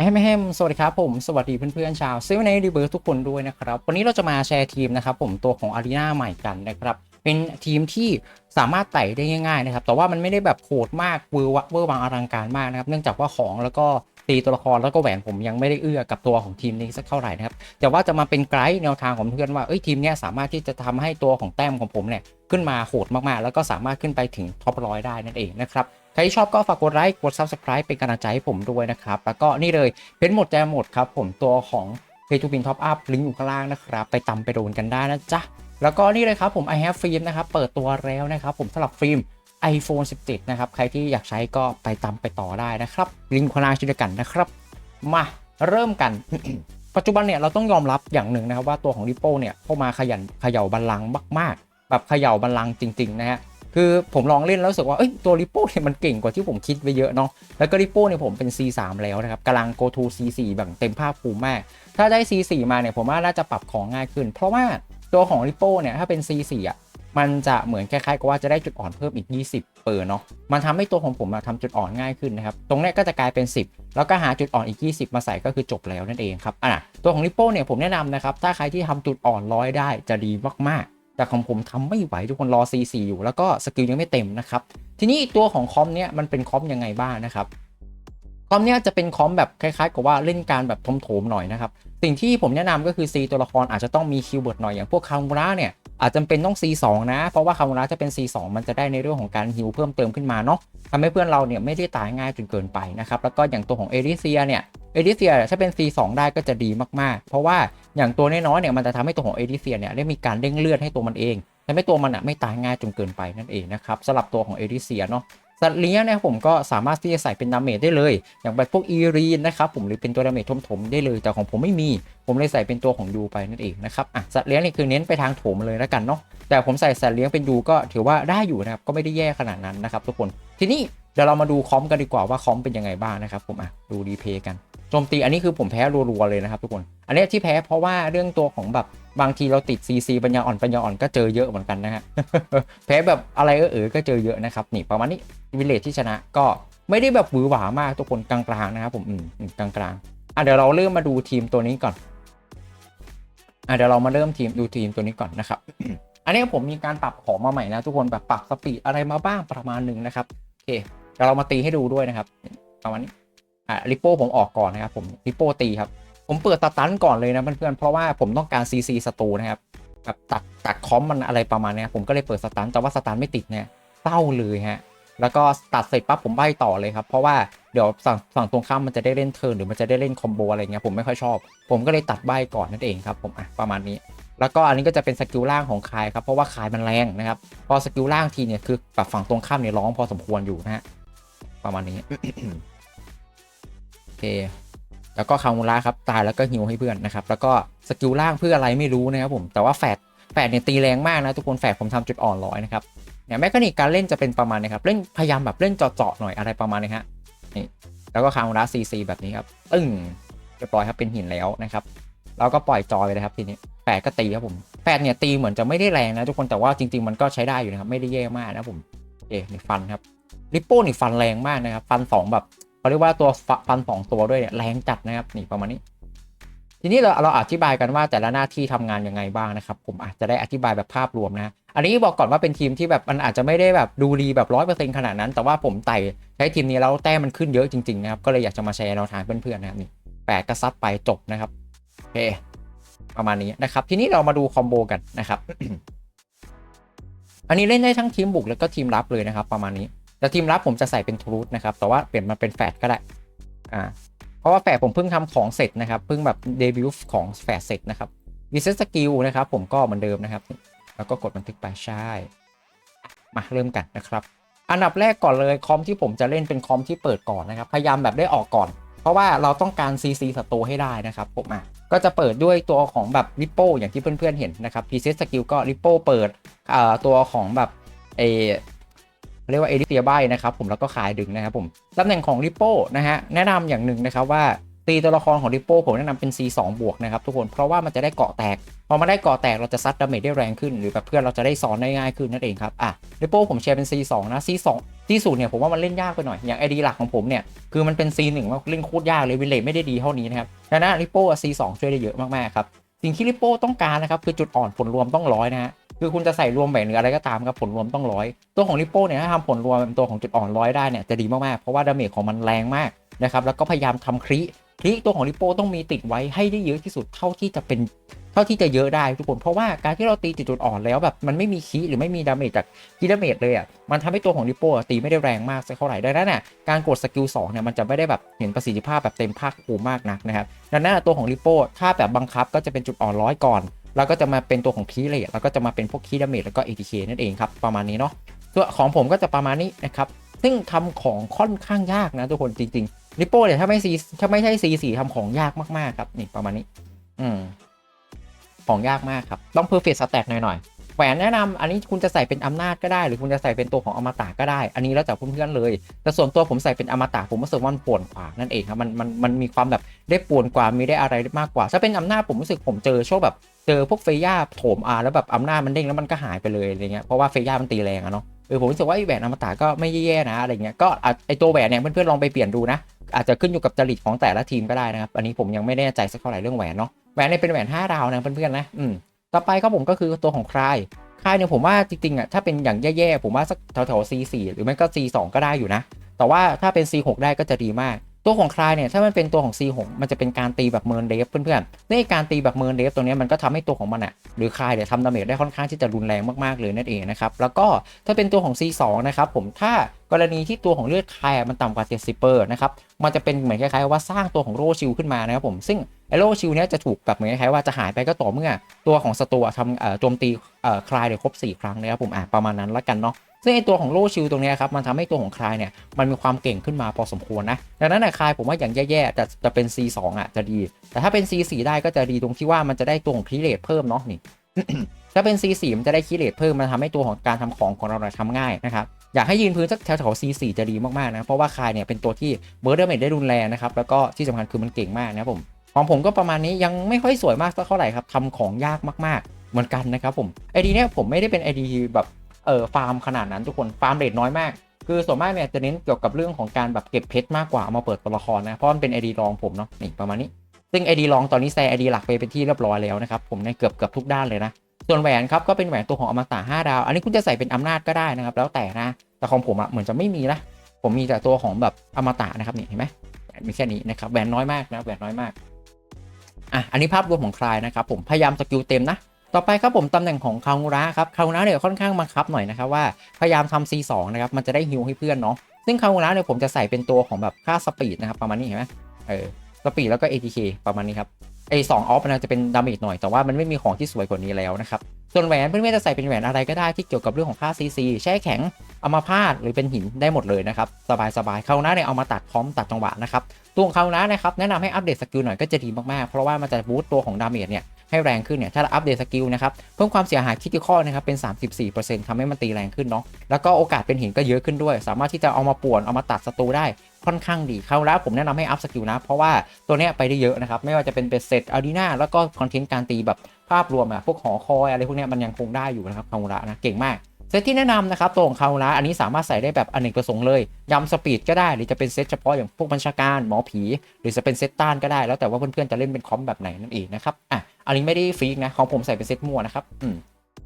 แฮมแฮมสวัสดีครับผมสวัสดีเพื่อนๆชาวเซเว่นไนดีเบิร์ทุกคนด้วยนะครับ วันนี้เราจะมาแชร์ทีมนะครับผมตัวของอารีนาใหม่กันนะครับเป็นทีมที่สามารถไต่ได้ง่ายๆนะครับแต่ว่ามันไม่ได้แบบโหดมากเวอร์วะเวอร์วังอลังการมากนะครับเนื่องจากว่าของแล้วก็ตีตัวละครแล้วก็แหวนผมยังไม่ได้เอื้อกับตัวของทีมนี้สักเท่าไหร่นะครับแต่ว่าจะมาเป็นไกด์แนวทางของเพื่อนว่าเอ้ยทีมนี้สามารถที่จะทำให้ตัวของแต้มของผมเนี่ยขึ้นมาโหดมากๆ แล้วก็สามารถขึ้นไปถึงท็อปร้อยได้นั่นเองนะครับ ใครที่ชอบก็ฝากกดไลค์กด Subscribe เป็นกำลังใจให้ผมด้วยนะครับ แล้วก็นี่เลยเพนหมดแจมหมดครับผมตัวของ Pay to Win Top Up ลิงก์อยู่ข้างล่างนะครับ ไปตำไปโดนกันได้นะจ๊ะ แล้วก็นี่เลยครับผม I have ฟิล์มนะครับเปิดตัวแล้วนะครับผมสำหรับฟิล์ม iPhone 17 นะครับ ใครที่อยากใช้ก็ไปตำไปต่อได้นะครับ ลิงก์ข้างล่างเช่นเดียวกันนะครับ มาเริ่มกัน ปัจจุบันเนี่ยเราต้องยอมรับอย่างหนึ่งนะครับว่าตัวของ Rippo เนี่ยเข้ามาขยันเขย่าบัลลังก์มาก ๆ แบบเขย่าบัลลังก์จริง ๆ นะฮะ คือผมลองเล่นแล้วรู้สึกว่าเอ้ยตัวริปโป้เนี่ยมันเก่งกว่าที่ผมคิดไว้เยอะเนาะแล้วก็ริปโป้เนี่ยผมเป็น C3 แล้วนะครับกำลัง go to C4 แบบเต็มภาคภูมิมาก ถ้าได้ C4 มาเนี่ยผมว่าน่าจะปรับของง่ายขึ้น เพราะว่าตัวของริปโป้เนี่ยถ้าเป็น C4 อะมันจะเหมือนคล้ายๆกับว่าจะได้จุดอ่อนเพิ่มอีก 20 เปอร์เนาะ มันทำให้ตัวของผมอะทำจุดอ่อนง่ายขึ้นนะครับ ตรงเนี้ยก็จะกลายเป็น 10 แล้วก็หาจุดอ่อนอีก 20 มาใส่ก็คือจบแล้วนั่นเองครับ อะ ตัวของริปโป้เนี่ยผมแนะนำนะครับ ถ้าใครที่ทำจุดอ่อนร้อยได้จะดีมากๆ แต่ของผมทำไม่ไหวทุกคนรอ C4 อยู่แล้วก็สกิลยังไม่เต็มนะครับ ทีนี้ตัวของคอมเนี่ยมันเป็นคอมยังไงบ้างนะครับคอมเนี่ยจะเป็นคอมแบบคล้ายๆกับว่าเล่นการแบบโถมๆหน่อยนะครับ สิ่งที่ผมแนะนำก็คือ C ตัวละครอาจจะต้องมีคีย์เวิร์ดหน่อยอย่างพวกคามูระเนี่ยอาจจะเป็นต้อง C2 นะ เพราะว่าคามูระจะเป็น C2 มันจะได้ในเรื่องของการฮิวเพิ่มเติมขึ้นมาเนาะทำให้เพื่อนเราเนี่ยไม่ได้ตายง่ายจนเกินไปนะครับแล้วก็อย่างตัวของเอริเซียเนี่ย เอริเซียถ้าเป็น C2 ได้ก็จะดีมากๆ เพราะว่าอย่างตัวน้อยๆเนี่ยมันจะทำให้ตัวของเอริเซียเนี่ยได้มีการเด้งเลือดให้ตัวมันเองทำให้ตัวมันอะไม่ตายง่ายจนเกินไปนั่นเองนะครับสำหรับตัวของเอริเซียเนาะสัตว์เลี้ยงนะครับผมก็สามารถที่จะใส่เป็นดาเมจได้เลย อย่างแบบพวกอีรีนนะครับผมหรือเป็นตัวดาเมจถมๆได้เลย แต่ของผมไม่มี ผมเลยใส่เป็นตัวของยูไปนั่นเองนะครับอะสัตว์เลี้ยงนี่คือเน้นไปทางโถมเลยแล้วกันเนาะแต่ผมใส่สัตว์เลี้ยงเป็นยูก็ถือว่าได้อยู่นะครับก็ไม่ได้แย่ขนาดนั้นนะครับทุกคนทีนี้ เดี๋ยวเรามาดูคอมกันดีกว่าว่าคอมเป็นยังไงบ้างนะครับผมอะดูรีเพย์กันโจมตีอันนี้คือผมแพ้รัวๆเลยนะครับทุกคน อันนี้ที่แพ้เพราะว่าเรื่องตัวของแบบบางทีเราติด CC ปัญญาอ่อนปัญญาอ่อนก็เจอเยอะเหมือนกันนะฮะแพ้แบบอะไรเออๆก็เจอเยอะนะครับนี่ประมาณนี้วิลเลจที่ชนะก็ไม่ได้แบบหวือหวามากทุกคนกลางๆนะครับผมอืมอืมกลางๆอะเดี๋ยวเราเริ่มมาดูทีมตัวนี้ก่อนอะเดี๋ยวเรามาเริ่มทีมดูทีมตัวนี้ก่อนนะครับอันนี้ผมมีการปรับของมาใหม่นะทุกคนแบบปรับสปีดอะไรมาบ้างประมาณหนึ่งนะครับโอเค เดี๋ยวเรามาตีให้ดูด้วยนะครับประมาณนี้อะริปโป้ผมออกก่อนนะครับผมริปโป้ตีครับ ผมเปิดสตันก่อนเลยนะเพื่อนๆเพราะว่าผมต้องการ CC สตูนะครับแบบตัดตัดคอมมันอะไรประมาณเนี้ยผมก็เลยเปิดสตันแต่ว่าสตันไม่ติดเนี่ยเศร้าเลยฮะแล้วก็ตัดเสร็จปั๊บผมใบต่อเลยครับ เพราะว่าเดี๋ยวฝั่งฝั่งตรงข้ามมันจะได้เล่นเทิร์นหรือมันจะได้เล่นคอมโบอะไรเงี้ยผมไม่ค่อยชอบ ผมก็เลยตัดใบก่อนนั่นเองครับผมอะประมาณนี้ แล้วก็อันนี้ก็จะเป็นสกิลล่างของคายครับเพราะว่าคายมันแรงนะครับพอสกิลล่างทีเนี่ยคือแบบฝั่งตรงข้ามเนี่ยร้องพอสมควรอยู่นะฮะ ประมาณนี้ โอเค แล้วก็คามูระครับตายแล้วก็ฮิวให้เพื่อนนะครับ แล้วก็สกิลล่างเพื่ออะไรไม่รู้นะครับผม แต่ว่าแฟดแฟดเนี่ยตีแรงมากนะทุกคนแฟดผมทำจุดอ่อนร้อยนะครับ เนี่ยแมคานิกการเล่นจะเป็นประมาณนี้ครับ เล่นพยายามแบบเล่นเจาะๆหน่อยอะไรประมาณนี้ฮะ นี่ แล้วก็คามูระซีซีแบบนี้ครับตึ้งเรียบร้อยครับเป็นหินแล้วนะครับ แล้วก็ปล่อยจอยเลยครับทีนี้แฟดก็ตีครับผมแฟดเนี่ยตีเหมือนจะไม่ได้แรงนะทุกคนแต่ว่าจริง ๆ มันก็ใช้ได้อยู่นะครับไม่ได้แย่มากนะผมโอเคนี่ฟันครับ ริปโป้นี่ฟันแรงมากนะครับ ฟันสองแบบเขาเรียกว่าตัวฟันสองตัวด้วยเนี่ยแรงจัดนะครับนี่ประมาณนี้ ทีนี้เราเราอธิบายกันว่าแต่ละหน้าที่ทำงานยังไงบ้างนะครับ ผมอาจจะได้อธิบายแบบภาพรวมนะอันนี้บอกก่อนว่าเป็นทีมที่แบบมันอาจจะไม่ได้แบบดูดีแบบร้อยเปอร์เซ็นต์ขนาดนั้น แต่ว่าผมไต่ใช้ทีมนี้แล้วแต้มมันขึ้นเยอะจริงๆนะครับก็เลยอยากจะมาแชร์แนวทางเพื่อนๆนะครับนี่แปดกระซัดไปจบนะครับโอเคประมาณนี้นะครับ ทีนี้เรามาดูคอมโบกันนะครับ อันนี้เล่นได้ทั้งทีมบุกแล้วก็ทีมรับเลยนะครับ ประมาณนี้ แต่ทีมรับผมจะใส่เป็นทรูทนะครับแต่ว่าเปลี่ยนมาเป็นแฟดก็ได้อ่าเพราะว่าแฟดผมเพิ่งทำของเสร็จนะครับเพิ่งแบบเดบิวต์ของแฟดเสร็จนะครับดีเซตสกิลนะครับผมก็เหมือนเดิมนะครับ แล้วก็กดบันทึกไปใช่มาเริ่มกันนะครับ อันดับแรกก่อนเลยคอมที่ผมจะเล่นเป็นคอมที่เปิดก่อนนะครับ พยายามแบบได้ออกก่อน เพราะว่าเราต้องการ CC สตูให้ได้นะครับผมอะก็จะเปิดด้วยตัวของแบบริปโป้อย่างที่เพื่อนๆเห็นนะครับพีเซสสกิลก็ริปโป้เปิดตัวของแบบเอ เรียกว่าเอริเซียใบนะครับผมแล้วก็ขายดึงนะครับผมตำแหน่งของริปโป้นะฮะแนะนำอย่างหนึ่งนะครับว่าตีตัวละครของริปโป้ผมแนะนำเป็น C2 บวกนะครับทุกคนเพราะว่ามันจะได้เกาะแตก พอมาได้เกาะแตกเราจะซัดดาเมจได้แรงขึ้น หรือแบบเพื่อนเราจะได้ซ้อนได้ง่ายขึ้นนั่นเองครับอะริปโป้ผมแชร์เป็น C2 นะ C2 ที่สูตรเนี่ยผมว่ามันเล่นยากไปหน่อย อย่างไอดีหลักของผมเนี่ย คือมันเป็น C1 มันเล่นโคตรยากเลยวิลเลจไม่ได้ดีเท่านี้นะครับดังนั้นริปโป้ C2 ช่วยได้เยอะมากๆครับสิ่งที่ริปโป้ต้องการนะครับคือจุดอ่อนผลรวมต้องร้อยนะฮะ คือคุณจะใส่รวมแหวนหรืออะไรก็ตามครับผลรวมต้องร้อยตัวของริปโป้เนี่ยถ้าทำผลรวมเป็นตัวของจุดอ่อนร้อยได้เนี่ยจะดีมากๆเพราะว่าดาเมจของมันแรงมากนะครับแล้วก็พยายามทำคริคลิตัวของริปโป้ต้องมีติดไว้ให้ได้เยอะที่สุดเท่าที่จะเป็นเท่าที่จะเยอะได้ทุกคนเพราะว่าการที่เราตีจุดอ่อนแล้วแบบมันไม่มีคีหรือไม่มีดาเมจจากคีดาเมจเลยอะมันทำให้ตัวของริปโป้ตีไม่ได้แรงมากสักเท่าไหร่ดังนั้นน่ะการกดสกิล2เนี่ยมันจะไม่ได้แบบเห็นประสิทธิภาพแบบเต็มภาคภูมิมากนักนะครับดังนั้นตัวของริปโป้ถ้าแบบบังคับก็จะเป็นจุดอ่อนร้อยก่อน แล้วก็จะมาเป็นตัวของคีเลทแล้วก็จะมาเป็นพวกคีดาเมจแล้วก็ ATK นั่นเองครับประมาณนี้เนาะตัวของผมก็จะประมาณนี้นะครับซึ่งทำของค่อนข้างยากนะทุกคนจริงๆริปโป้เนี่ยถ้าไม่ซีถ้าไม่ใช่ซีสีทำของยากมากๆครับนี่ประมาณนี้ อืมของยากมากครับ ต้องเพอร์เฟกต์สแต็กหน่อยๆ แหวนแนะนำอันนี้คุณจะใส่เป็นอำนาจก็ได้ หรือคุณจะใส่เป็นตัวของอมตะก็ได้ อันนี้แล้วแต่เพื่อนๆเลย แต่ส่วนตัวผมใส่เป็นอมตะผมรู้สึกว่ามันป่วนกว่านั่นเองครับมันมันมันมีความแบบได้ป่วนกว่ามีได้อะไรมากกว่า ถ้าเป็นอำนาจผมรู้สึกผมเจอโชคแบบเจอพวกเฟย่าโถมอาแล้วแบบอำนาจมันเด้งแล้วมันก็หายไปเลยอะไรเงี้ยเพราะว่าเฟย่ามันตีแรงอะเนาะเออผมรู้สึกว่าไอ้แหวนอมตะก็ไม่แย่ๆนะอะไรเงี้ยก็ไอตัวแหวนเนี่ยเพื่อนๆลองไปเปลี่ยนดูนะ อาจจะขึ้นอยู่กับจริตของแต่ละทีมก็ได้นะครับอันนี้ผมยังไม่แน่ใจสักเท่าไหร่เรื่องแหวนเนาะแหวนเนี่ยเป็นแหวน5ดาวนะเพื่อนๆนะอืม ต่อไปครับผมก็คือตัวของคลายคลายเนี่ยผมว่าจริงๆอะถ้าเป็นอย่างแย่ๆผมว่าสักแถวๆ C4 หรือไม่ก็ C2 ก็ได้อยู่นะ แต่ว่าถ้าเป็น C6 ได้ก็จะดีมาก ตัวของคลายเนี่ยถ้ามันเป็นตัวของ C6 มันจะเป็นการตีแบบเมินเดฟเพื่อนๆในการตีแบบเมินเดฟตัวนี้มันก็ทำให้ตัวของมันอะหรือคลายเนี่ยทำดาเมจได้ค่อนข้างที่จะรุนแรงมากๆเลยนั่นเองนะครับแล้วก็ถ้าเป็นตัวของ C2 นะครับผมถ้ากรณีที่ตัวของเลือดคลายมันต่ำกว่า 70เปอร์นะครับมันจะเป็นเหมือนคล้ายๆว่าสร้างตัวของโรชิลขึ้นมานะครับผมซึ่งไอโรชิลเนี้ยจะถูกแบบเหมือนคล้ายๆว่าจะหายไปก็ต่อเมื่อ ตัวของศัตรูทำโจมตีคลายเนี่ยครบ 4 ครั้งนะครับผมอะประมาณนั้นละกันเนาะ ซึ่งไอตัวของโลชิลตรงนี้ครับมันทำให้ตัวของคลายเนี่ยมันมีความเก่งขึ้นมาพอสมควรนะดังนั้นนะคลายผมว่าอย่างแย่ๆจะจะเป็น C2 อะจะดี แต่ถ้าเป็น C4 ได้ก็จะดีตรงที่ว่ามันจะได้ตัวของคลีเลตเพิ่มเนาะนี่ถ้าเป็น C4 มันจะได้คลีเลตเพิ่มมันทำให้ตัวของการทำของของเราทำง่ายนะครับอยากให้ยืนพื้นสักแถวๆ C4 จะดีมากๆนะเพราะว่าคลายเนี่ยเป็นตัวที่เบิร์ดเดอร์เมดได้รุนแรงนะครับแล้วก็ที่สำคัญคือมันเก่งมากนะผมของผมก็ประมาณนี้ยังไม่ค่อยสวยมากสักเท่าไหร่ครับทำของยากมากๆ เหมือนกันนะครับผมไอดีเนี่ยผมไม่ได้เป็นไอดีแบบ เออฟาร์มขนาดนั้นทุกคนฟาร์มเรทน้อยมาก คือส่วนมากเนี่ยจะเน้นเกี่ยวกับเรื่องของการแบบเก็บเพชรมากกว่าเอามาเปิดตัวละครนะเพราะมันเป็นไอดีรองผมเนาะนี่ประมาณนี้ ซึ่งไอดีรองตอนนี้แซไอดีหลักไปเป็นที่เรียบร้อยแล้วนะครับผมในเกือบเกือบทุกด้านเลยนะส่วนแหวนครับก็เป็นแหวนตัวของอมตะ5ดาว อันนี้คุณจะใส่เป็นอำนาจก็ได้นะครับแล้วแต่นะแต่ของผมอะเหมือนจะไม่มีนะผมมีแต่ตัวของแบบอมตะนะครับนี่เห็นไหมมีแค่นี้นะครับแหวนน้อยมากนะแหวนน้อยมากอะอันนี้ภาพรวมของคลายนะครับผมพยายามสกิลเต็มนะ ต่อไปครับผมตำแหน่งของคางูระครับคางูระเนี่ยค่อนข้างบังคับหน่อยนะครับว่าพยายามทำ C2 นะครับมันจะได้ฮิวให้เพื่อนเนาะซึ่งคางูระเนี่ยผมจะใส่เป็นตัวของแบบค่าสปีดนะครับประมาณนี้เห็นไหมเออสปีดแล้วก็ ATK ประมาณนี้ครับไอสองออฟมันจะเป็นดาเมจหน่อยแต่ว่ามันไม่มีของที่สวยกว่านี้แล้วนะครับส่วนแหวนเพื่อนๆจะใส่เป็นแหวนอะไรก็ได้ที่เกี่ยวกับเรื่องของค่า CC แช่แข็งเอามาพาดหรือเป็นหินได้หมดเลยนะครับสบายๆคางูระเนี่ยเอามาตัดพร้อมตัดจังหวะนะครับตัวของคางูระนะครับแนะนำให้อัปเดตสกิลหน่อยก็จะดีมากๆเพราะว่ามันจะบูสต์ตัวของดาเมจเนี่ย ให้แรงขึ้นเนี่ยถ้าเราอัปเดตสกิลนะครับเพิ่มความเสียหายคิดข้อนะครับเป็น 34%ทำให้มันตีแรงขึ้นเนาะแล้วก็โอกาสเป็นหินก็เยอะขึ้นด้วย สามารถที่จะเอามาป่วนเอามาตัดศัตรูได้ค่อนข้างดีเข้าแล้วผมแนะนำให้อัพสกิลนะ เพราะว่าตัวเนี้ยไปได้เยอะนะครับ ไม่ว่าจะเป็นเบสเซตอารีนาแล้วก็คอนเทนต์การตีแบบภาพรวมอะพวกหอคอยอะไรพวกเนี้ยมันยังคงได้อยู่นะครับคาระนะเก่งมากเซตที่แนะนำนะครับตัวของคามูระอันนี้สามารถใส่ได้แบบอเนกประสงค์เลยยำสปีดก็ได้ หรือจะเป็นเซตเฉพาะอย่างพวกบัญชาการหมอผี หรือจะเป็นเซตต้านก็ได้ แล้วแต่ว่าเพื่อนๆจะเล่นเป็นคอมแบบไหนนั่นเองนะครับอะ อันนี้ไม่ได้ฟรีกนะ ของผมใส่เป็นเซตมั่วนะครับอืม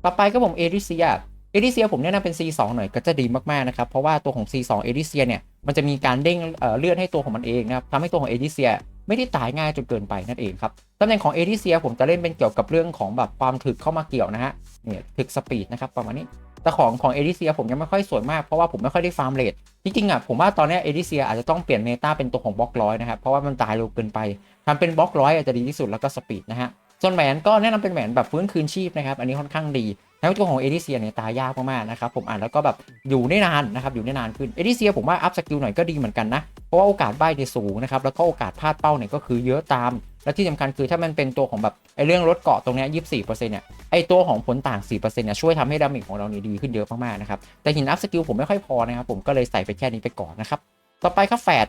ต่อไปก็ผมเอริเซียเอริเซียผมแนะนำเป็น C2 หน่อยก็จะดีมากๆนะครับ เพราะว่าตัวของ C2 เอริเซียเนี่ยมันจะมีการเด้งเเลือดให้ตัวของมันเองนะครับทำให้ตัวของเอริเซียไม่ได้ตายง่ายจนเกินไปนั่นเองครับตำแหน่งของเอริเซียผมจะเล่นเป็นเกี่ยวกับเรื่องของแบบความถึกเข้ามาเกี่ยวนะฮะเนี่ยถึกสปีดนะครับประมาณนี้แต่ของของเอริเซียผมยังไม่ค่อยสวยมากเพราะว่าผมไม่ค่อยได้ฟาร์มเลทจริงๆอะผมว่าตอนนี้เอริเซียอาจจะต้องเปลี่ยนเมตาเป็นตัวของบล็อกร้อยนะครับเพราะว่ามันตายเร็วเกินไปทำเป็นบล็อกร้อยอาจจะดีที่สุดแล้วก็สปีดนะฮะ ส่วนแหวนก็แนะนำเป็นแหวนแบบฟื้นคืนชีพนะครับ อันนี้ค่อนข้างดีแล้วตัวของเอริเซียเนี่ยตายยากมากๆนะครับผมอ่านแล้วก็แบบอยู่ได้นานนะครับอยู่ได้นานขึ้นเอริเซียผมว่าอัพสกิลหน่อยก็ดีเหมือนกันนะเพราะว่าโอกาสใบเนี่ยสูงนะครับแล้วก็โอกาสพลาดเป้าเนี่ยก็คือเยอะตาม และที่สำคัญคือถ้ามันเป็นตัวของแบบไอ้เรื่องลดเกาะตรงเนี้ยยี่สิบสี่เปอร์เซ็นต์เนี่ยไอ้ตัวของผลต่างสี่เปอร์เซ็นต์เนี่ยช่วยทำให้ดาเมจของเราเนี่ยดีขึ้นเยอะมากๆนะครับแต่หินอัพสกิลผมไม่ค่อยพอนะครับผมก็เลยใส่ไปแค่นี้ไปก่อนนะครับต่อไปครับแฟด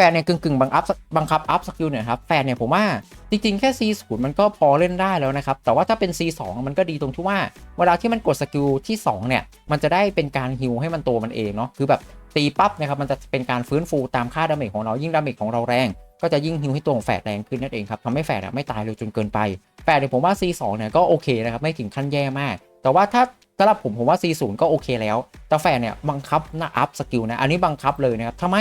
แฟนเนี่ยกึ่งกึ่งบังคับบังคับอัพสกิลเนี่ยครับแฟนเนี่ยผมว่าจริงๆ แค่ C0 มันก็พอเล่นได้แล้วนะครับ แต่ว่าถ้าเป็น C2 มันก็ดีตรงที่ว่า เวลาที่มันกดสกิลที่ 2 เนี่ย มันจะได้เป็นการฮิลให้มันตัวมันเองเนาะคือแบบตีปั๊บนะครับมันจะเป็นการฟื้นฟูตามค่าดาเมจของเรายิ่งดาเมจของเราแรง ก็จะยิ่งฮิลให้ตัวของแฝดแรงขึ้นนั่นเองครับทำให้แฝดไม่ตายเร็วจนเกินไปแฝดเนี่ยผมว่า C2 เนี่ยก็โอเคนะครับไม่ถึงขั้นแย่มาก แต่ว่าถ้าสำหรับผมผมว่า C0 ก็โอเคแล้ว แต่แฝดเนี่ยบังคับนะอัพสกิลนะ อันนี้บังคับเลยนะครับทำไม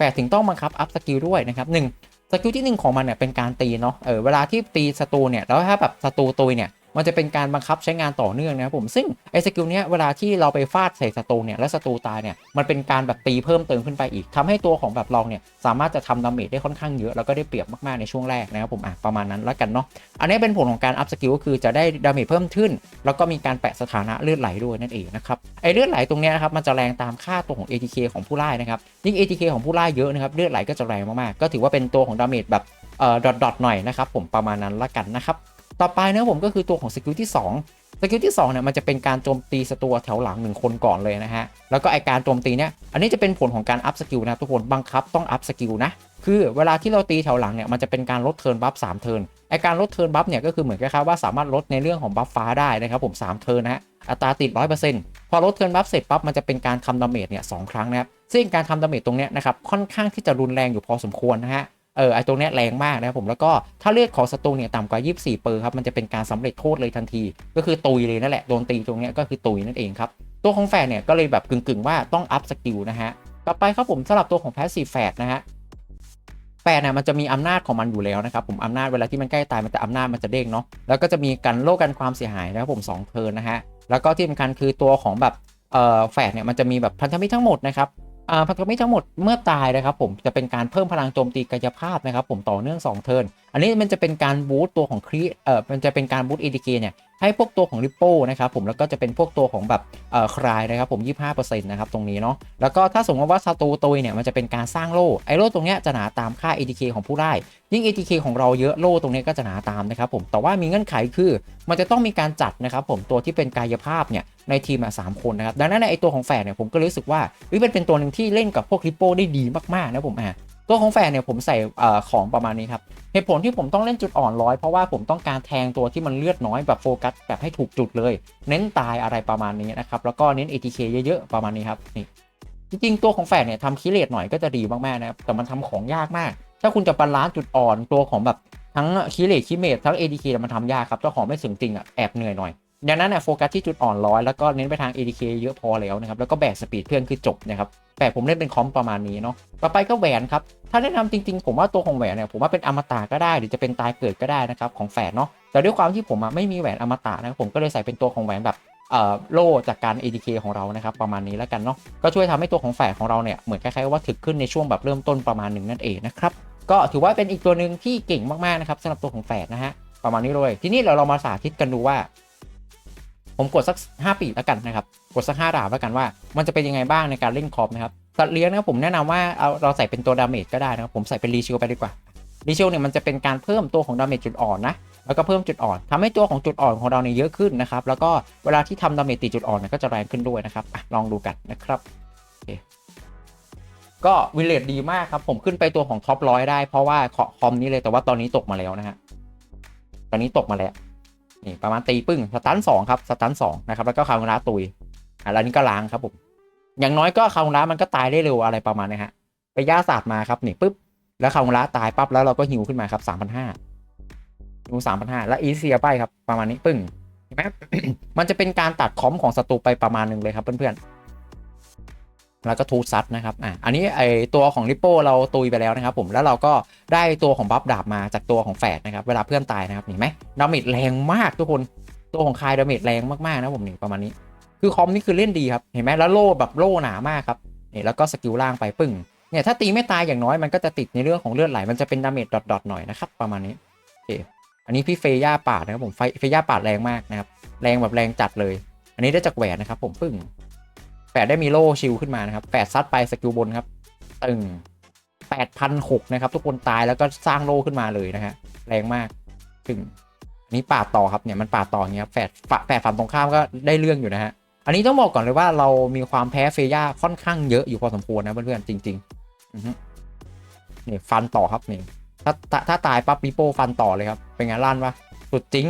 แฝดถึงต้องบังคับอัพสกิลด้วยนะครับหนึ่งสกิลที่หนึ่งของมันเนี่ยเป็นการตีเนาะเออเวลาที่ตีศัตรูเนี่ยแล้วถ้าแบบศัตรูตุยเนี่ย มันจะเป็นการบังคับใช้งานต่อเนื่องนะครับผมซึ่งไอ้สกิลเนี้ยเวลาที่เราไปฟาดใส่ศัตรูเนี่ยแล้วศัตรูตายเนี่ยมันเป็นการแบบตีเพิ่มเติมขึ้นไปอีกทำให้ตัวของแบบเราเนี่ยสามารถจะทำดาเมจได้ค่อนข้างเยอะแล้วก็ได้เปรียบมากๆในช่วงแรกนะครับผมอะประมาณนั้นแล้วกันเนาะอันนี้เป็นผลของการอัพสกิลก็คือจะได้ดาเมจเพิ่มขึ้น แล้วก็มีการแปะสถานะเลือดไหลด้วยนั่นเองนะครับไอ้เลือดไหลตรงเนี้ยนะครับมันจะแรงตามค่าตัวของ ATK ของผู้ไล่นะครับยิ่ง ATK ของผู้ไล่เยอะนะครับเลือดไหลก็จะแรงมากๆก็ถือว่าเป็นตัวของดาเมจแบบเอ่อดอทๆหน่อยนะครับผมประมาณนั้นละกันนะครับ ต่อไปนะผมก็คือตัวของสกิลที่2สกิลที่2เนี่ยมันจะเป็นการโจมตีศัตรูแถวหลัง 1 คนก่อนเลยนะฮะ แล้วก็ไอการโจมตีเนี่ยอันนี้จะเป็นผลของการอัพสกิลนะทุกคนบังคับต้องอัพสกิลนะ คือเวลาที่เราตีแถวหลังเนี่ยมันจะเป็นการลดเทิร์นบัฟสามเทิร์นไอการลดเทิร์นบัฟเนี่ยก็คือเหมือนกับว่าสามารถลดในเรื่องของบัฟฟ้าได้นะครับผม3เทิร์นนะฮะอัตราติด 100%พอลดเทิร์นบัฟเสร็จปั๊บมันจะเป็นการทำดาเมจเนี่ยสองครั้งนะครับซึ่งการทำดาเมจตรงเนี้ยนะครับค่อนข้างที่จะรุนแรงอยู่พอสมควรนะฮะ เออไอตรงเนี้ยแรงมากนะครับผมแล้วก็ถ้าเลือดของศัตรูเนี่ยต่ำกว่า 24 เปอร์ครับมันจะเป็นการสำเร็จโทษเลยทันที ก็คือตุยเลยนั่นแหละโดนตีตรงเนี้ยก็คือตุยนั่นเองครับตัวของแฝดเนี่ยก็เลยแบบกึ่งๆว่าต้องอัพสกิลนะฮะต่อไปครับผมสำหรับตัวของแพสซีฟแฝดนะฮะแปรเนี่ยมันจะมีอำนาจของมันอยู่แล้วนะครับผมอำนาจเวลาที่มันใกล้ตายมันจะอำนาจมันจะเด้งเนาะแล้วก็จะมีกันโลกกันความเสียหายนะครับผม2เทิร์นนะฮะแล้วก็ที่สำคัญคือตัวของแบบเอ่อแฝดเนี่ยมันจะมีแบบพันธมิตรทั้งหมดนะครับ พันธมิตรทั้งหมดเมื่อตายนะครับผมจะเป็นการเพิ่มพลังโจมตีกายภาพนะครับผมต่อเนื่อง2เทิร์นอันนี้มันจะเป็นการบูตตัวของครีเอ่อมันจะเป็นการบูต์เอดีเคเนี่ยให้พวกตัวของริปโป้นะครับผมแล้วก็จะเป็นพวกตัวของแบบเอ่อคลายนะครับผม25%นะครับตรงนี้เนาะแล้วก็ถ้าสมมติว่าศัตรูตุยเนี่ยมันจะเป็นการสร้างโล่ไอ้โล่ตรงเนี้ยจะหนาตามค่า ATK ของผู้ได้ยิ่ง ATK ของเราเยอะโล่ตรงเนี้ยก็จะหนาตามนะครับผมแต่ว่ามีเงื่อนไขคือ มันจะต้องมีการจัดนะครับผมตัวที่เป็นกายภาพเนี่ย ในทีมอะสามคนนะครับ ดังนั้นในไอตัวของแฝดเนี่ยผมก็รู้สึกว่าเฮ้ยมันเป็นตัวหนึ่งที่เล่นกับพวกริปโป้ได้ดีมากๆนะผมอะตัวของแฝดเนี่ยผมใส่ของประมาณนี้ครับเหตุผลที่ผมต้องเล่นจุดอ่อนร้อยเพราะว่าผมต้องการแทงตัวที่มันเลือดน้อยแบบโฟกัสแบบให้ถูกจุดเลย เน้นตายอะไรประมาณนี้นะครับแล้วก็เน้น ATK เยอะๆประมาณนี้ครับนี่จริงๆตัวของแฝดเนี่ยทำคิเลตหน่อยก็จะดีมากๆนะครับแต่มันทำของยากมาก ถ้าคุณจะบาลานซ์จุดอ่อนตัวของแบบทั้งคิเลตคิเมตทั้ง ADK เนี่ยมันทำยากครับเจ้าของไม่ถึงจริงอะแอบเหนื่อยหน่อย ดังนั้นเนี่ยโฟกัสที่จุดอ่อนร้อยแล้วก็เน้นไปทาง ADK เยอะพอแล้วนะครับ แล้วก็แบกสปีดเพื่อนคือจบนะครับแต่ผมเล่นเป็นคอมประมาณนี้เนาะต่อไปก็แหวนครับ ถ้าแนะนำจริงๆ ผมว่าตัวของแหวนเนี่ยผมว่าเป็นอมตะก็ได้ หรือจะเป็นตายเกิดก็ได้นะครับของแฝดเนาะแต่ด้วยความที่ผมไม่มีแหวนอมตะนะผมก็เลยใส่เป็นตัวของแหวนแบบเอ่อโล่จากการ ADK ของเรานะครับประมาณนี้แล้วกันเนาะก็ช่วยทำให้ตัวของแฝดของเราเนี่ยเหมือนคล้ายๆว่าถึกขึ้นในช่วงแบบเริ่มต้นประมาณหนึ่งนั่นเองนะครับก็ถือว่าเป็นอีกตัวหนึ่งที่เก่งมากๆนะครับสำหรับตัวของแฝดนะฮะประมาณนี้เลย ทีนี้เราเรามาสาธิตกันดูว่า ผมกดสัก 5 ปีแล้วกันนะครับ กดสัก 5 ดาบแล้วกันว่า มันจะเป็นยังไงบ้างในการเล่นคอมนะครับสัตว์เลี้ยงนะครับผมแนะนำว่าเอาเราใส่เป็นตัวดาเมจก็ได้นะครับ ผมใส่เป็นรีชิลไปดีกว่ารีชิลเนี่ยมันจะเป็นการเพิ่มตัวของดาเมจจุดอ่อนนะแล้วก็เพิ่มจุดอ่อนทำให้ตัวของจุดอ่อนของเราเนี่ยเยอะขึ้นนะครับ แล้วก็เวลาที่ทำดาเมจติจุดอ่อนเนี่ยก็จะแรงขึ้นด้วยนะครับอะลองดูกันนะครับโอเคก็วิเลตดีมากครับ ผมขึ้นไปตัวของท็อปร้อยได้เพราะว่าคอมนี้เลยแต่ว่าตอนนี้ตกมาแล้วนะฮะตอนนี้ตกมาแล้ว นี่ประมาณตีปึ้งสตันสองครับสตันสองนะครับแล้วก็คารุนาตุยอะแล้วนี้ก็ล้างครับผมอย่างน้อยก็คารุนามันก็ตายได้เร็วอะไรประมาณนี้ฮะไปย่าศาสตร์มาครับนี่ปุ๊บแล้วคารุนาตายปั๊บแล้วเราก็ฮิวขึ้นมาครับสามพันห้าดูสามพันห้าแล้วอีเซียไปครับประมาณนี้ปึ้งเห็นไหมมันจะเป็นการตัดคอมของศัตรูไปประมาณหนึ่งเลยครับเพื่อนๆ แล้วก็ทูซัดนะครับอะอันนี้ไอตัวของริปโป้เราตุยไปแล้วนะครับผมแล้วเราก็ได้ตัวของบัฟดาบมาจากตัวของแฝดนะครับเวลาเพื่อนตายนะครับเห็นไหมดาเมจแรงมากทุกคนตัวของคายดาเมจแรงมากๆนะผมนี่ประมาณนี้คือคอมนี่คือเล่นดีครับเห็นไหมแล้วโล่แบบโล่หนามากครับนี่แล้วก็สกิลล่างไปปึ้งเนี่ยถ้าตีไม่ตายอย่างน้อยมันก็จะติดในเรื่องของเลือดไหลมันจะเป็นดาเมจดอทๆหน่อยนะครับประมาณนี้โอเคอันนี้พี่เฟย่าปาดนะครับผมไฟเฟย่าปาดแรงมากนะครับแรงแบบแรงจัดเลย อันนี้ได้จากแหวนนะครับผมปึ้ง แปดได้มีโล่ชิลขึ้นมานะครับแปดซัดไปสกิลบนครับตึงแปดพันหกนะครับ ทุกคนตายแล้วก็สร้างโล่ขึ้นมาเลยนะฮะแรงมากตึงอันนี้ปาดต่อครับเนี่ยมันปาดต่ออย่างเงี้ยครับแฝดฝแฝดฝั่งตรงข้ามก็ได้เรื่องอยู่นะฮะอันนี้ต้องบอกก่อนเลยว่าเรามีความแพ้เฟย่าค่อนข้างเยอะอยู่พอสมควรนะเพื่อนๆจริงๆนี่ฟันต่อครับนี่ถ้าถ้าถ้าตายปั๊บริโป้ฟันต่อเลยครับเป็นไงลั่นปะสุดจริง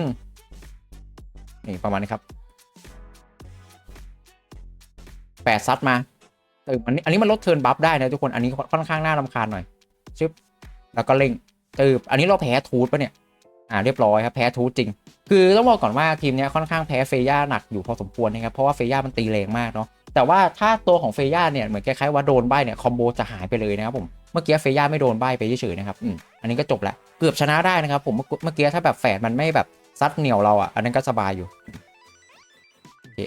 นี่ประมาณนี้ครับ แปดซัดมาเอออันนี้อันนี้มันลดเทิร์นบัฟได้นะทุกคน อันนี้ค่อนข้างน่ารำคาญหน่อยชึบแล้วก็เร่งตืบอันนี้เราแพ้ทูตปะเนี่ยอ่าเรียบร้อยครับแพ้ทูตจริง คือต้องบอกก่อนว่าทีมเนี้ยค่อนข้างแพ้เฟย่าหนักอยู่พอสมควรนะครับเพราะว่าเฟย่ามันตีแรงมากเนาะแต่ว่าถ้าตัวของเฟย่าเนี่ยเหมือนคล้ายๆว่าโดนใบเนี่ยคอมโบจะหายไปเลยนะครับผมเมื่อกี้เฟย่าไม่โดนใบไปเฉยๆนะครับอืมอันนี้ก็จบละเกือบชนะได้นะครับผมเมื่อกี้ถ้าแบบแฝดมันไม่แบบซัดเหนียวเราอะอันนั้นก็สบายอยู่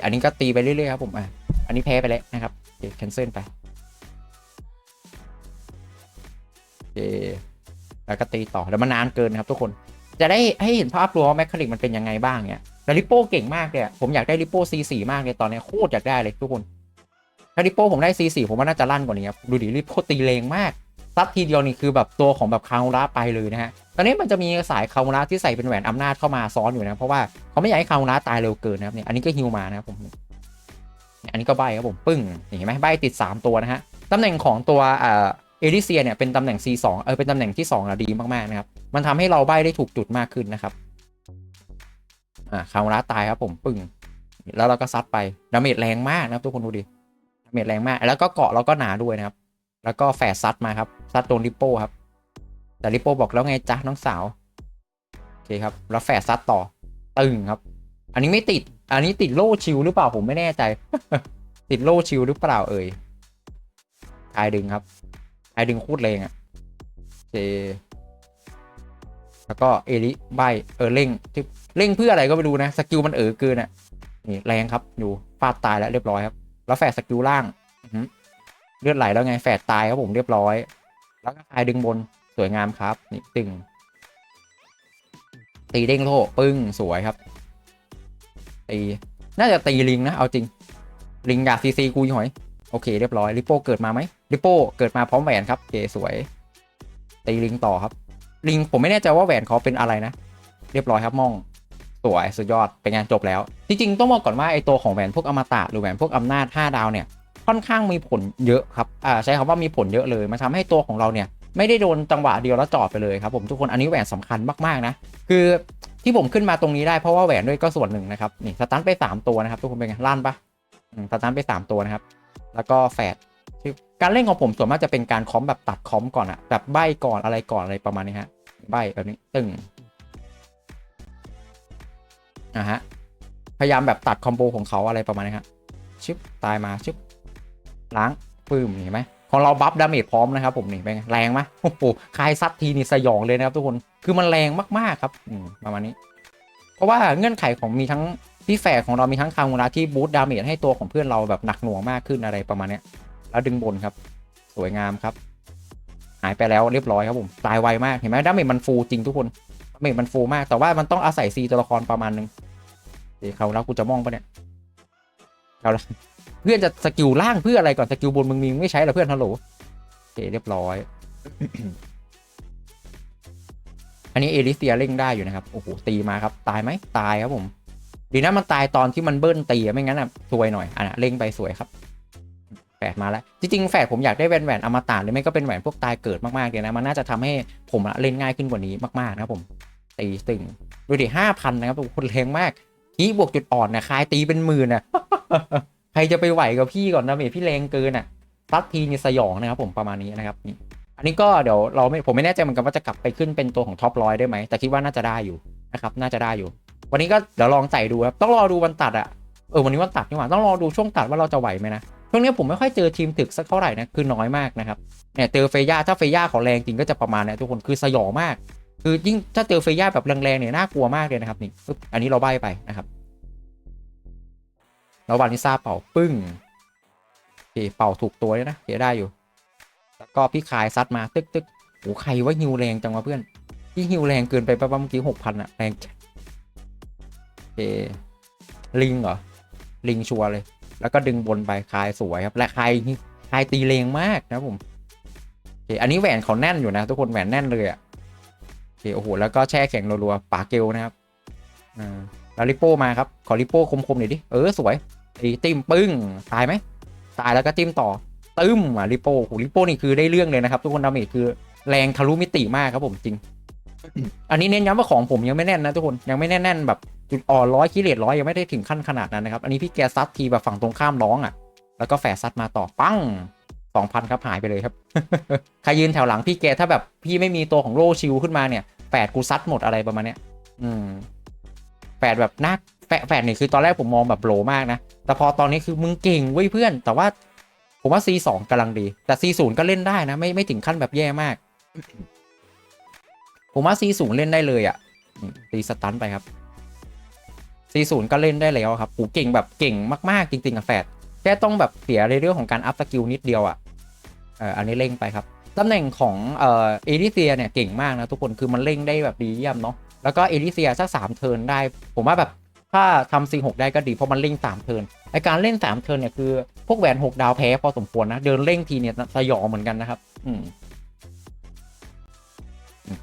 อันนี้ก็ตีไปเรื่อยๆครับผมอะ นนี้แพ้ไปแล้วนะครับโอเคแคนเซิลไปโอเคแล้วก็ตีต่อแล้วมันนานเกินนะครับทุกคนจะได้ให้เห็นภาพรวมว่าแมคคานิกมันเป็นยังไงบ้างเนี่ยแล้วริปโป้เก่งมากเลยผมอยากได้ริปโป้ C4 มากเลยตอนนี้โคตรอยากได้เลยทุกคนถ้าริปโป้ผมได้ C4 ผมว่าน่าจะลั่นกว่านี้ครับดูดิริปโป้ตีแรงมากซัดทีเดียวนี่คือแบบตัวของแบบคาราไปเลยนะฮะตอนนี้มันจะมีสายคาราที่ใส่เป็นแหวนอำนาจเข้ามาซ้อนอยู่นะเพราะว่าเขาไม่อยากให้คาราตายเร็วเกินนะครับเนี่ยอันนี้ก็ฮิวมานะครับผมเอันนี้ก็ใบครับผมปึ้งเห็นไหมใบติด 3 ตัวนะฮะตำแหน่งของตัวเอลิเซียเนี่ยเป็นตำแหน่ง C2 เออเป็นตำแหน่งที่2อะดีมากๆนะครับมันทำให้เราใบได้ถูกจุดมากขึ้นนะครับอ่าคาร์ลาตายครับผมปึ้งแล้วเราก็ซัดไปดาเมจแรงมากนะครับทุกคนดูดิดาเมจแรงมาก แล้วก็เกาะเราก็หนาด้วยนะครับ แล้วก็แฝดซัดมาครับซัดโดนริปโป้ครับ แต่ริปโป้บอกแล้วไงจ๊ะน้องสาวโอเคครับแล้วแฝดซัดต่อตึงครับ อันนี้ไม่ติด อันนี้ติดโล่ชิลหรือเปล่าผมไม่แน่ใจ ติดโล่ชิลหรือเปล่าเอ่ยทายดึงครับทายดึงคตรแรงอะ่ะเคแล้วก็เอลิใบเออเร่งที่เร่งเพื่ออะไรก็ไม่รู้นะสกิลมันเออเกินอะนี่แรงครับอยู่ฟาดตายแล้วเรียบร้อยครับ แล้วแฝดสกิลล่างเลือดไหลแล้วไงแฝดตายครับผมเรียบร้อย แล้วก็ทายดึงบนสวยงามครับ นี่ตึงตีเด้งโล่ปึ้งสวยครับ ตีน่าจะตีลิงนะ เอาจริง ลิงอยากซีซีกูอีหอย โอเค เรียบร้อย ริปโป้เกิดมาไหมริปโป้เกิดมาพร้อมแหวนครับโอเคสวย ตีลิงต่อครับ ลิงผมไม่แน่ใจว่าแหวนเขาเป็นอะไรนะ เรียบร้อยครับมองสวยสุดยอดเป็นงานจบแล้ว จริงๆ ต้องบอกก่อนว่าไอตัวของแหวนพวกอมตะหรือแหวนพวกอำนาจ 5 ดาวเนี่ยค่อนข้างมีผลเยอะครับอ่าใช้คำว่ามีผลเยอะเลยมันทำให้ตัวของเราเนี่ยไม่ได้โดนจังหวะเดียวแล้วจอดไปเลยครับผมทุกคนอันนี้แหวนสำคัญมากๆนะ คือ ที่ผมขึ้นมาตรงนี้ได้เพราะว่าแหวนด้วยก็ส่วนหนึ่งนะครับนี่สตันไป 3 ตัวนะครับทุกคนเป็นไงลั่นปะอืมสตันไป 3 ตัวนะครับ แล้วก็แฟดคือการเล่นของผมส่วนมากจะเป็นการคอมแบบตัดคอมก่อนอะแบบใบก่อนอะไรก่อนอะไรประมาณนี้ฮะใบแบบนี้ตึงอะฮะพยายามแบบตัดคอมโบของเขาอะไรประมาณนี้ฮะชึบตายมาชึบล้างปื้มเห็นไหมของเราบัฟดาเมจพร้อมนะครับผมนี่เป็นไงแรงไหมโอ้โหคายซัดทีนี่สยองเลยนะครับทุกคน คือมันแรงมาก ๆ ครับประมาณนี้ เพราะว่าเงื่อนไขของมีทั้งพี่แฝดของเรามีทั้งคามูระที่บูตดาเมจให้ตัวของเพื่อนเราแบบหนักหน่วงมากขึ้นอะไรประมาณนี้แล้วดึงบนครับ สวยงามครับ หายไปแล้วเรียบร้อยครับผมตายไวมากเห็นไหมดาเมจมันฟูจริงทุกคนดาเมจมันฟูมากแต่ว่ามันต้องอาศัยซีตัวละครประมาณนึงเดี๋ยวเขาแล้วกูจะมองปะเนี่ยเอาละเพื่อนจะสกิลล่างเพื่ออะไรก่อนสกิลบนมึงมีไม่ใช้เหรอเพื่อนฮัลโหลโอเคเรียบร้อย อันนี้เอลิเซียเร่งได้อยู่นะครับ โอ้โห ตีมาครับ ตายไหมตายครับผม ดีนะมันตายตอนที่มันเบิ้ลตีไม่งั้นอะซวยหน่อย อะเร่งไปสวยครับ แฝดมาแล้ว จริงๆ แฝดผมอยากได้แหวนแหวนอมตะหรือไม่ก็เป็นแหวนพวกตายเกิดมากๆเลยนะ มันน่าจะทำให้ผมเล่นง่ายขึ้นกว่านี้มากๆนะครับผม ตีตึงดูดิห้าพันนะครับคนแรงมากคีบวกจุดอ่อนนะคายตีเป็นหมื่นนะใครจะไปไหวกับพี่ก่อนนะเมพี่แรงเกินอะตัดทีนี่สยองนะครับผมประมาณนี้นะครับนี่ อันนี้ก็เดี๋ยวเราไม่ผมไม่แน่ใจเหมือนกันว่าจะกลับไปขึ้นเป็นตัวของท็อปร้อยได้ไหมแต่คิดว่าน่าจะได้อยู่นะครับน่าจะได้อยู่ วันนี้ก็เดี๋ยวลองใส่ดูครับต้องรอดูวันตัดอะเออวันนี้วันตัดนี่หว่าต้องรอดูช่วงตัดว่าเราจะไหวไหมนะช่วงนี้ผมไม่ค่อยเจอทีมตึกสักเท่าไหร่นะคือน้อยมากนะครับเนี่ยเจอเฟย่าถ้าเฟย่าเขาแรงจริงก็จะประมาณนี้ทุกคนคือสยองมาก คือยิ่งถ้าเจอเฟย่าแบบแรงๆเนี่ยน่ากลัวมากเลยนะครับนี่อันนี้เราใบไปนะครับแล้ววานิซ่าเป่าปึ้งโอเคเป่าถูกตัวเลยนะโอเคได้อยู่ ก็พี่คายซัดมาตึกตึกโอ้ใครว่าฮิวแรงจังวะเพื่อน พี่ฮิวแรงเกินไปปะปะเมื่อกี้หกพันอะแรงโอเคลิงเหรอ ลิงชัวร์เลย แล้วก็ดึงบนไปคายสวยครับ และคายคายตีแรงมากนะผมโอเคอันนี้แหวนเขาแน่นอยู่นะ ทุกคนแหวนแน่นเลยอะโอเคโอ้โหแล้วก็แช่แข็งรัวๆปาเกลนะครับอ่าแล้วริปโป้มาครับ ขอริปโป้คมๆหน่อยดิ เออสวยตีติ้มปึ้ง ตายไหม ตายแล้วก็จิ้มต่อ ตึ้มอะริโป้โหริโป้นี่คือได้เรื่องเลยนะครับ ทุกคนดาเมจคือแรงทะลุมิติมากครับผมจริง อันนี้เน้นย้ำว่าของผมยังไม่แน่นนะทุกคนยังไม่แน่นแบบจุดอ่อนร้อยกิเลสร้อยยังไม่ได้ถึงขั้นขนาดนั้นนะครับ อันนี้พี่แกซัดทีแบบฝั่งตรงข้ามร้องอะ แล้วก็แฝดซัดมาต่อปั้งสองพันครับหายไปเลยครับ ใครยืนแถวหลังพี่แกถ้าแบบพี่ไม่มีตัวของโลชิลขึ้นมาเนี่ยแฝดกูซัดหมดอะไรประมาณเนี้ย อืมแฝดแบบนักแฝดแฝดนี่คือตอนแรกผมมองแบบโบรมากนะ แต่พอตอนนี้คือมึงเก่งเว้ยเพื่อน แต่ว่า ผมว่า C2 กำลังดี แต่ C0 ก็เล่นได้นะ ไม่ไม่ถึงขั้นแบบแย่มาก ผมว่า C0 เล่นได้เลยอะ่ะตีสตันไปครับ C0 ก็เล่นได้แล้วครับปูเก่งแบบเก่งมากๆ จริงๆอะแฟดแค่ต้องแบบเสียในเรื่องของการอัพสกิลนิดเดียวอะ่ะเอออันนี้เล่งไปครับตำแหน่งของเอ่อเอริเซียเนี่ยเก่งมากนะทุกคนคือมันเล่งได้แบบดีเยี่ยมเนาะแล้วก็เอริเซียสักสามเทิร์นได้ ผมว่าแบบ ถ้าทำ C6 ได้ก็ดีเพราะมันเล่งสามเทิร์นไอการเล่นสามเทิร์นเนี่ยคือพวกแหวนหกดาวแพ้พอสมควรนะ เดินเร่งทีเนี่ยสยองเหมือนกันนะครับ อืม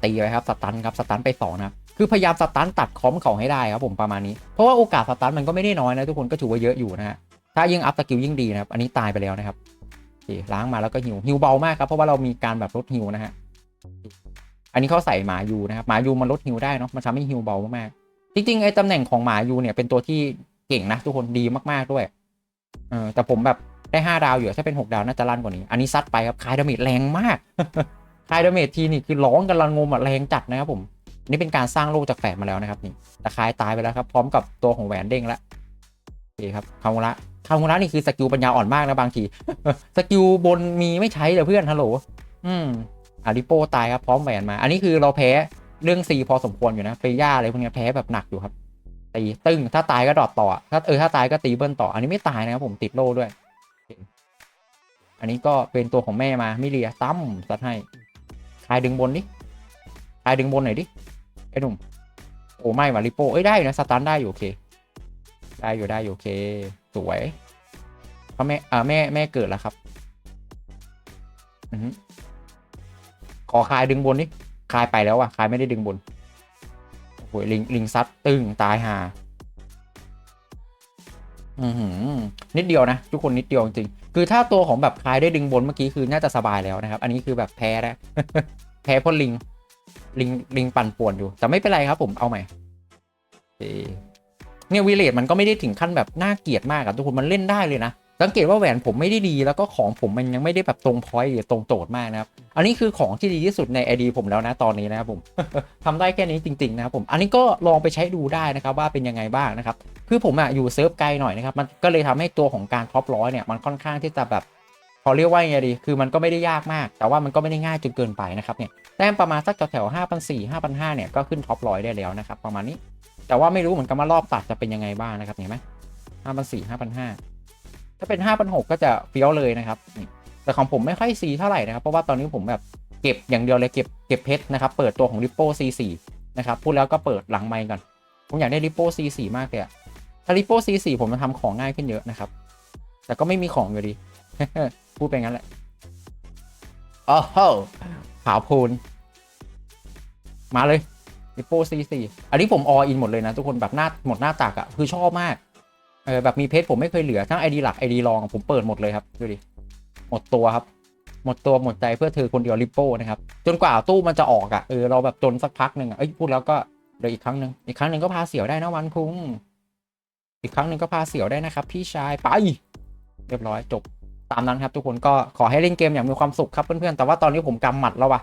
ตีไปครับสตันครับสตันไปสองนะครับคือพยายามสตันตัดคอมเขาให้ได้ครับผมประมาณนี้ เพราะว่าโอกาสสตันมันก็ไม่ได้น้อยนะทุกคนก็ถือว่าเยอะอยู่นะฮะถ้ายิ่งอัพสกิลยิ่งดีนะครับ อันนี้ตายไปแล้วนะครับล้างมาแล้วก็ฮิวฮิวเบามากครับเพราะว่าเรามีการแบบลดฮิวนะฮะอันนี้เขาใส่หมายูนะครับหมายูมันลดฮิวได้เนาะมันทำให้ฮิวเบามากๆ จริงๆไอ้ตำแหน่งของหมายูเนี่ยเป็นตัวที่เก่งนะทุกคนดีมากๆด้วยเออแต่ผมแบบได้ห้าดาวอยู่ถ้าเป็นหกดาว น่าจะลั่นกว่านี้ อันนี้ซัดไปครับคายดาเมจแรงมากคายดาเมจทีนี่คือร้องกันระงมอะแรงจัดนะครับผม นี่เป็นการสร้างโลกจากแฝดมาแล้วนะครับนี่ตะคายตายไปแล้วครับ พร้อมกับตัวของแหวนเด้งแล้วโอเคครับคามุระคามุระนี่คือสกิลปัญญาอ่อนมากนะบางทีสกิลบนมีไม่ใช้เลยเพื่อนฮัลโหลอืมอาริโปตายครับพร้อมแหวนมา อันนี้คือเราแพ้ เรื่องซีพอสมควรอยู่นะเฟย่าอะไรพวกนี้แพ้แบบหนักอยู่ครับตีตึ้งถ้าตายก็ดอดต่อ ถ้าเออถ้าตายก็ตีเบิ้ลต่อ อันนี้ไม่ตายนะครับผมติดโล่ด้วย อันนี้ก็เป็นตัวของแม่มามิเลียตั้มซัดให้คายดึงบนดิคายดึงบนหน่อยดิไอ้หนุ่มโอ้ไม่มาริโป้เอ้ยได้อยู่นะสตันได้อยู่โอเค ได้อยู่ได้อยู่โอเค สวยเพราะแม่อ่าแม่แม่เกิดแล้วครับอือขอคายดึงบนนี่ คลายไปแล้วว่ะคลายไม่ได้ดึงบนโอ้ยลิงลิงซัดตึงตายห่าอือหือนิดเดียวนะ ทุกคนนิดเดียวจริงๆคือถ้าตัวของแบบคลายได้ดึงบนเมื่อกี้คือน่าจะสบายแล้วนะครับ อันนี้คือแบบแพ้แล้วแพ้เพราะลิง ลิงลิงปั่นป่วนอยู่ แต่ไม่เป็นไรครับผมเอาใหม่เคเนี่ยวิเลตมันก็ไม่ได้ถึงขั้นแบบน่าเกลียดมากอะทุกคนมันเล่นได้เลยนะ สังเกตว่าแหวนผมไม่ได้ดี แล้วก็ของผมมันยังไม่ได้แบบตรงพอยต์หรือตรงโจทย์มากนะครับ อันนี้คือของที่ดีที่สุดในไอดีผมแล้วนะตอนนี้นะครับผมทำได้แค่นี้จริงๆนะครับผมอันนี้ก็ลองไปใช้ดูได้นะครับว่าเป็นยังไงบ้างนะครับคือผมอะอยู่เซิร์ฟไกลหน่อยนะครับมันก็เลยทำให้ตัวของการท็อปร้อยเนี่ยมันค่อนข้างที่จะแบบพอเรียกว่ายังไงดีคือมันก็ไม่ได้ยากมาก แต่ว่ามันก็ไม่ได้ง่ายจนเกินไปนะครับเนี่ยแต้มประมาณสักแถวๆห้าพันสี่ห้าพันห้าเนี่ยก็ขึ้นท็อปร้อยได้แล้วนะครับประมาณนี้ แต่ว่าไม่รู้เหมือนกันว่ารอบตัดจะเป็นยังไงบ้างนะครับเห็นไหมห้าพันสี่ห้าพันห้า ถ้าเป็นห้าพันหกก็จะเฟี้ยวเลยนะครับ แต่ของผมไม่ค่อยซีเท่าไหร่นะครับ เพราะว่าตอนนี้ผมแบบเก็บอย่างเดียวเลยเก็บเก็บเพชรนะครับ เปิดตัวของ r i p p o C4 นะครับ พูดแล้วก็เปิดหลังไมค์ก่อน ผมอยากได้ r i p p o C4 มากเลยถ้า r i p p o C4 ผมจะทำของง่ายขึ้นเยอะนะครับ แต่ก็ไม่มีของอยู่ดี พูดไปงั้นแหละโอ้โหขาวพูน มาเลยริปโป้ซีซีอันนี้ผมออินหมดเลยนะทุกคนแบบหน้าหมดหน้าตักอะ่ะคือชอบมาก เออแบบมีเพจผมไม่เคยเหลือทั้งไอดีหลักไอดีรองผมเปิดหมดเลยครับดูดิหมดตัวครับ หมดตัวหมดใจเพื่อเธอคนเดียวริปโป้นะครับ จนกว่าตู้มันจะออกอะ่ะเออเราแบบจนสักพักหนึ่งอะ่ะเอ้ยพูดแล้วก็เดี๋ยวอีกครั้งหนึ่งอีกครั้งหนึ่งก็พาเสียวได้นะวันคุงอีกครั้งหนึ่งก็พาเสียวได้นะครับ พี่ชายไป เรียบร้อยจบตามนั้นครับ ทุกคนก็ขอให้เล่นเกมอย่างมีความสุขครับเพื่อนๆแต่ว่าตอนนี้ผมกำหมัดแล้วว่ะ